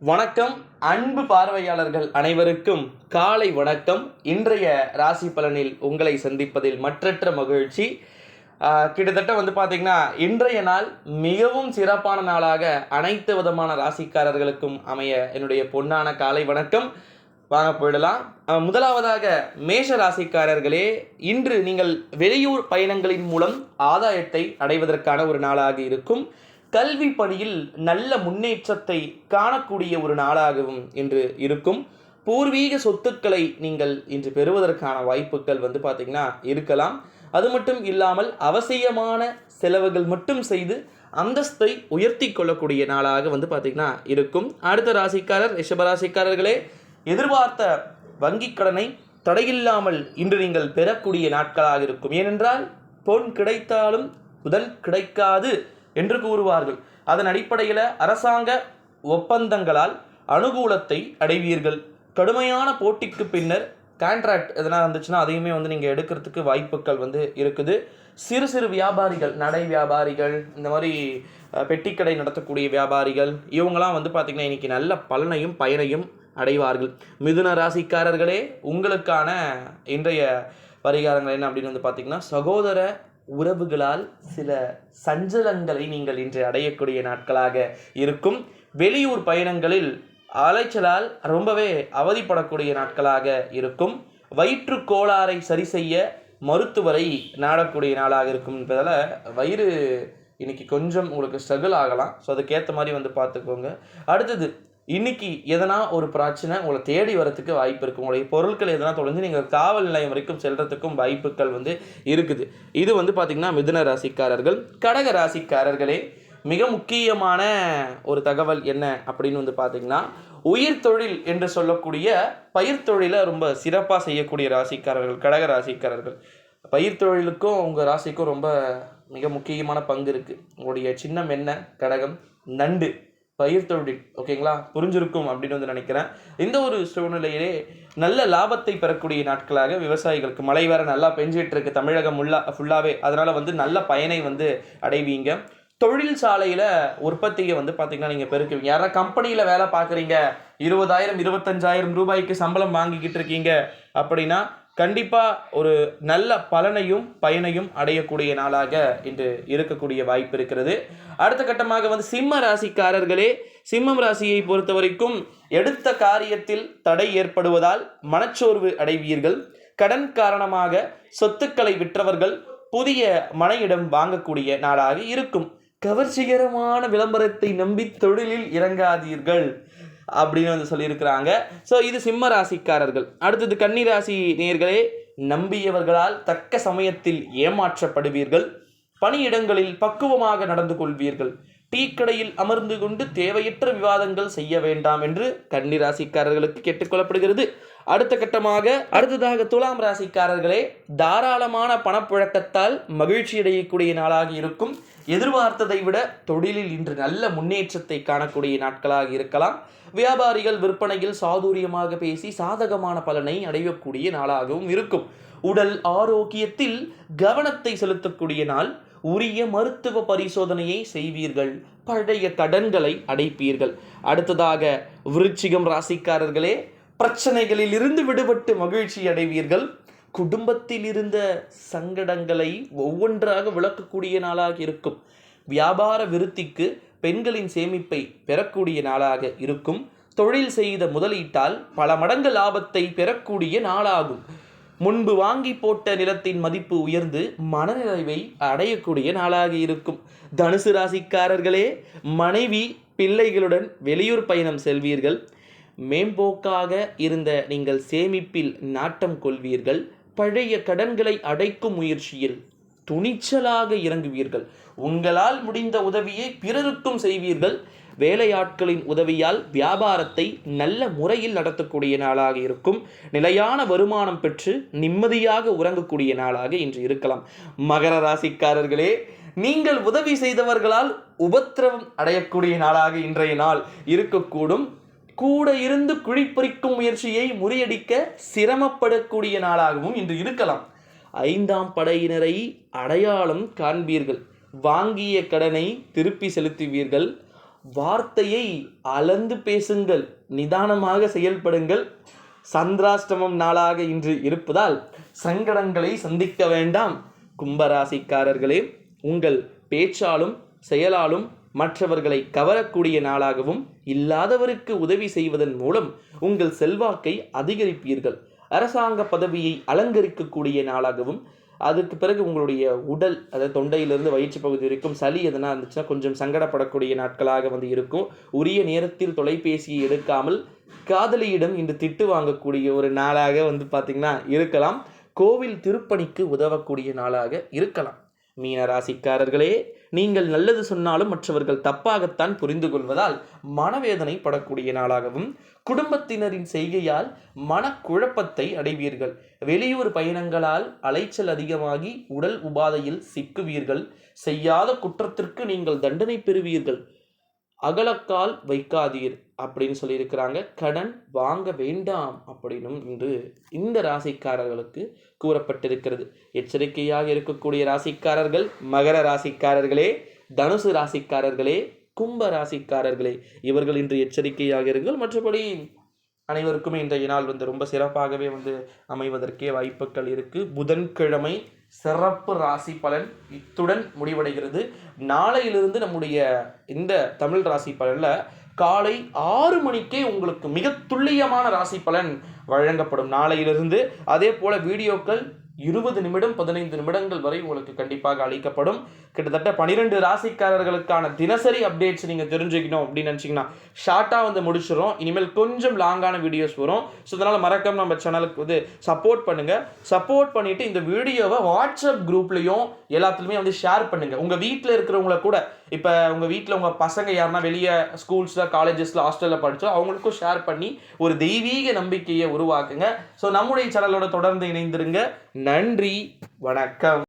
வணக்கம். அன்பு பார்வையாளர்கள் அனைவருக்கும் காலை வணக்கம். இன்றைய ராசி பலனில் உங்களை சந்திப்பதில் மற்றற்ற மகிழ்ச்சி. கிட்டத்தட்ட வந்து பார்த்தீங்கன்னா இன்றைய நாள் மிகவும் சிறப்பான நாளாக அனைத்து விதமான ராசிக்காரர்களுக்கும் அமைய என்னுடைய பொன்னான காலை வணக்கம். வாங்க போயிடலாம். முதலாவதாக மேஷ ராசிக்காரர்களே இன்று நீங்கள் வெளியூர் பயணங்களின் மூலம் ஆதாயத்தை அடைவதற்கான ஒரு நாளாக இருக்கும். கல்வி பணியில் நல்ல முன்னேற்றத்தை காணக்கூடிய ஒரு நாளாகவும் இன்று இருக்கும். பூர்வீக சொத்துக்களை நீங்கள் இன்று பெறுவதற்கான வாய்ப்புகள் வந்து பார்த்திங்கன்னா இருக்கலாம். அது மட்டும் இல்லாமல் அவசியமான செலவுகள் மட்டும் செய்து அந்தஸ்தை உயர்த்தி கொள்ளக்கூடிய நாளாக வந்து பார்த்திங்கன்னா இருக்கும். அடுத்த ராசிக்காரர் ரிஷபராசிக்காரர்களே எதிர்பார்த்த வங்கிக் கடனை தடையில்லாமல் இன்று நீங்கள் பெறக்கூடிய நாட்களாக இருக்கும். ஏனென்றால் பொன் கிடைத்தாலும் புதன் கிடைக்காது. என்று கூறுவார்கள். அதன் அடிப்படையில் அரசாங்க ஒப்பந்தங்களால் அனுகூலத்தை அடைவீர்கள். கடுமையான போட்டிக்கு பின்னர் கான்ட்ராக்ட் எதனா இருந்துச்சுன்னா அதையுமே வந்து நீங்கள் எடுக்கிறதுக்கு வாய்ப்புகள் வந்து இருக்குது. சிறு சிறு வியாபாரிகள் நடை வியாபாரிகள் இந்த மாதிரி பெட்டிக்கடை நடத்தக்கூடிய வியாபாரிகள் இவங்களாம் வந்து பார்த்திங்கன்னா இன்னைக்கு நல்ல பலனையும் பயனையும் அடைவார்கள். மிதுன ராசிக்காரர்களே உங்களுக்கான இன்றைய பரிகாரங்கள் என்ன அப்படின்னு வந்து பார்த்திங்கன்னா சகோதர உறவுகளால் சில சஞ்சலங்களை நீங்கள் இன்று அடையக்கூடிய நாட்களாக இருக்கும். வெளியூர் பயணங்களில் அலைச்சலால் ரொம்பவே அவதிப்படக்கூடிய நாட்களாக இருக்கும். வயிற்று கோளாறை சரி செய்ய மருத்துவரை நாடக்கூடிய நாளாக இருக்கும் என்பதால் வயிறு இன்னைக்கு கொஞ்சம் உங்களுக்கு ஸ்ட்ரகிள் ஆகலாம். ஸோ அதுக்கேற்ற மாதிரி வந்து பார்த்துக்கோங்க. அடுத்தது இன்னைக்கு எதனா ஒரு பிரச்சனை உங்களை தேடி வரத்துக்கு வாய்ப்பு இருக்குது உங்களுடைய பொருட்கள் எதனா தொலைஞ்சு நீங்கள் காவல் நிலையம் வரைக்கும் செல்றதுக்கும் வாய்ப்புகள் வந்து இருக்குது. இது வந்து பார்த்திங்கன்னா மிதுன ராசிக்காரர்கள் கடக ராசிக்காரர்களே மிக முக்கியமான ஒரு தகவல் என்ன அப்படின்னு வந்து பார்த்தீங்கன்னா உயிர் தொழில் என்று சொல்லக்கூடிய பயிர் தொழிலை ரொம்ப சிறப்பாக செய்யக்கூடிய ராசிக்காரர்கள் கடக ராசிக்காரர்கள். பயிர் தொழிலுக்கும் உங்கள் ராசிக்கும் ரொம்ப மிக முக்கியமான பங்கு இருக்குது உங்களுடைய சின்னம் என்ன? கடகம் நண்டு. பயிர் தொழில் ஓகேங்களா? புரிஞ்சிருக்கும் அப்படின்னு வந்து நினைக்கிறேன். இந்த ஒரு சூழ்நிலையிலே நல்ல லாபத்தை பெறக்கூடிய நாட்களாக விவசாயிகளுக்கு மழை வேற நல்லா பெஞ்சிட்டு இருக்கு தமிழகம் முல்லா ஃபுல்லாகவே அதனால வந்து நல்ல பயனை வந்து அடைவீங்க. தொழில் சாலையில் உற்பத்தியை வந்து பார்த்தீங்கன்னா நீங்கள் பெருக்குவீங்க. யாரா கம்பெனியில் வேலை பார்க்குறீங்க இருபதாயிரம் இருபத்தஞ்சாயிரம் ரூபாய்க்கு சம்பளம் வாங்கிக்கிட்டு இருக்கீங்க அப்படின்னா கண்டிப்பாக ஒரு நல்ல பலனையும் பயனையும் அடையக்கூடிய நாளாக இன்று இருக்கக்கூடிய வாய்ப்பு இருக்கிறது. அடுத்த கட்டமாக வந்து சிம்ம ராசிக்காரர்களே சிம்மம் ராசியை பொறுத்த வரைக்கும் எடுத்த காரியத்தில் தடை ஏற்படுவதால் மனச்சோர்வு அடைவீர்கள். கடன் காரணமாக சொத்துக்களை விற்றவர்கள் புதிய மனையிடம் வாங்கக்கூடிய நாளாக இருக்கும். கவர்ச்சிகரமான விளம்பரத்தை நம்பி தொழிலில் இறங்காதீர்கள். அப்படின்னு வந்து சொல்லியிருக்கிறாங்க. ஸோ இது சிம்ம ராசிக்காரர்கள். அடுத்தது கன்னிராசி நேர்களே நம்பியவர்களால் தக்க சமயத்தில் ஏமாற்றப்படுவீர்கள். பணியிடங்களில் பக்குவமாக நடந்து கொள்வீர்கள். டீ கடையில் அமர்ந்து கொண்டு தேவையற்ற விவாதங்கள் செய்ய வேண்டாம் என்று கன்னிராசிக்காரர்களுக்கு கேட்டுக்கொள்ளப்படுகிறது அடுத்த கட்டமாக அடுத்ததாக துலாம் ராசிக்காரர்களே தாராளமான பணப்புழக்கத்தால் மகிழ்ச்சி அடையக்கூடிய நாளாக இருக்கும். எதிர்பார்த்ததை விட தொழிலில் இன்று நல்ல முன்னேற்றத்தை காணக்கூடிய நாட்களாக இருக்கலாம். வியாபாரிகள் விற்பனையில் சாதுரியமாக பேசி சாதகமான பலனை அடையக்கூடிய நாளாகவும் இருக்கும். உடல் ஆரோக்கியத்தில் கவனத்தை செலுத்தக்கூடிய நாள். உரிய மருத்துவ பரிசோதனையை செய்வீர்கள். பழைய கடன்களை அடைப்பீர்கள். அடுத்ததாக விருச்சிகம் ராசிக்காரர்களே பிரச்சனைகளில் இருந்து விடுபட்டு மகிழ்ச்சி அடைவீர்கள். குடும்பத்தில் இருந்த சங்கடங்களை ஒவ்வொன்றாக விளக்கக்கூடிய நாளாக இருக்கும். வியாபார விருத்திக்கு பெண்களின் சேமிப்பை பெறக்கூடிய நாளாக இருக்கும். தொழில் செய்த முதலீட்டால் பல மடங்கு லாபத்தை பெறக்கூடிய நாளாகும். முன்பு வாங்கி போட்ட நிலத்தின் மதிப்பு உயர்ந்து மனநிறைவை அடையக்கூடிய நாளாக இருக்கும். தனுசு ராசிக்காரர்களே மனைவி பிள்ளைகளுடன் வெளியூர் பயணம் செல்வீர்கள். மேம்போக்காக இருந்த நீங்கள் சேமிப்பில் நாட்டம் கொள்வீர்கள் பழைய கடன்களை அடைக்கும் முயற்சியில் துணிச்சலாக இறங்குவீர்கள். உங்களால் முடிந்த உதவியை பிறருக்கும் செய்வீர்கள். வேலையாட்களின் உதவியால் வியாபாரத்தை நல்ல முறையில் நடத்தக்கூடிய நாளாக இருக்கும். நிலையான வருமானம் பெற்று நிம்மதியாக உறங்கக்கூடிய நாளாக இன்று இருக்கலாம். மகர ராசிக்காரர்களே நீங்கள் உதவி செய்தவர்களால் உபத்திரவம் அடையக்கூடிய நாளாக இன்றைய நாள் இருக்கக்கூடும். கூட இருந்து குழிப்பறிக்கும் முயற்சியை முறியடிக்க சிரமப்படக்கூடிய நாளாகவும் இன்று இருக்கலாம். ஐந்தாம் படையினரை அடையாளம் காண்பீர்கள். வாங்கிய கடனை திருப்பி செலுத்துவீர்கள். வார்த்தையை அளந்து பேசுங்கள். நிதானமாக செயல்படுங்கள். சந்திராஷ்டமம் நாளாக இன்று இருப்பதால் சங்கடங்களை சந்திக்க வேண்டாம். கும்பராசிக்காரர்களே உங்கள் பேச்சாலும் செயலாலும் மற்றவர்களை கவரக்கூடிய நாளாகவும் இல்லாதவருக்கு உதவி செய்வதன் மூலம் உங்கள் செல்வாக்கை அதிகரிப்பீர்கள். அரசாங்க பதவியை அலங்கரிக்கக்கூடிய நாளாகவும் அதுக்கு பிறகு உங்களுடைய உடல் அதாவது தொண்டையிலிருந்து வயிற்று பகுதி வரைக்கும் சளி எதனா இருந்துச்சுன்னா கொஞ்சம் சங்கடப்படக்கூடிய நாட்களாக வந்து இருக்கும். உரிய நேரத்தில் தொலைபேசியை எடுக்காமல் காதலியிடம் இன்று திட்டு வாங்கக்கூடிய ஒரு நாளாக வந்து பார்த்திங்கன்னா இருக்கலாம். கோவில் திருப்பணிக்கு உதவக்கூடிய நாளாக இருக்கலாம். மீன ராசிக்காரர்களே நீங்கள் நல்லது சொன்னாலும் மற்றவர்கள் தப்பாகத்தான் புரிந்து கொள்வதால் மனவேதனை படக்கூடிய நாளாகவும் குடும்பத்தினரின் செய்கையால் மனக்குழப்பத்தை அடைவீர்கள். வெளியூர் பயணங்களால் அலைச்சல் அதிகமாகி உடல் உபாதையில் சிக்குவீர்கள். செய்யாத குற்றத்திற்கு நீங்கள் தண்டனை பெறுவீர்கள். அகலக்கால் வைக்காதீர். அப்படின்னு சொல்லியிருக்கிறாங்க. கடன் வாங்க வேண்டாம் அப்படின்னும் இன்று இந்த ராசிக்காரர்களுக்கு கூறப்பட்டிருக்கிறது. எச்சரிக்கையாக இருக்கக்கூடிய ராசிக்காரர்கள் மகர ராசிக்காரர்களே தனுசு ராசிக்காரர்களே கும்ப ராசிக்காரர்களே இவர்கள் இன்று எச்சரிக்கையாக இருங்கள். மற்றபடி அனைவருக்குமே இன்றைய நாள் வந்து ரொம்ப சிறப்பாகவே வந்து அமைவதற்கே வாய்ப்புகள் இருக்குது புதன்கிழமை சிறப்பு ராசி பலன் இத்துடன் முடிவடைகிறது. நாளையிலிருந்து நம்முடைய இந்த தமிழ் ராசி பலனில் காலை ஆறு மணிக்கே உங்களுக்கு மிக துல்லியமான ராசி பலன் வழங்கப்படும். நாளையிலிருந்து அதே போல் வீடியோக்கள் இருபது நிமிடம் பதினைந்து நிமிடங்கள் வரை உங்களுக்கு கண்டிப்பாக அளிக்கப்படும். கிட்டத்தட்ட பனிரெண்டு ராசிக்காரர்களுக்கான தினசரி அப்டேட்ஸ் நீங்கள் தெரிஞ்சுக்கணும் அப்படின்னு நினச்சிங்கன்னா ஷார்ட்டாக வந்து முடிச்சிடும் இனிமேல் கொஞ்சம் லாங்கான வீடியோஸ் வரும். ஸோ அதனால் மறக்காம நம்ம சேனலுக்கு வந்து சப்போர்ட் பண்ணுங்கள் சப்போர்ட் பண்ணிவிட்டு இந்த வீடியோவை வாட்ஸ்அப் குரூப்லேயும் எல்லாத்துலேயுமே வந்து ஷேர் பண்ணுங்கள் உங்கள் வீட்டில் இருக்கிறவங்கள கூட இப்போ உங்கள் வீட்டில் உங்கள் பசங்க யாருன்னா வெளியே ஸ்கூல்ஸில் காலேஜஸில் ஹாஸ்டலில் படித்தோ அவங்களுக்கும் ஷேர் பண்ணி ஒரு தெய்வீக நம்பிக்கையை உருவாக்குங்க. ஸோ நம்முடைய சேனலோட தொடர்ந்து இணைந்திருங்க. நன்றி வணக்கம்.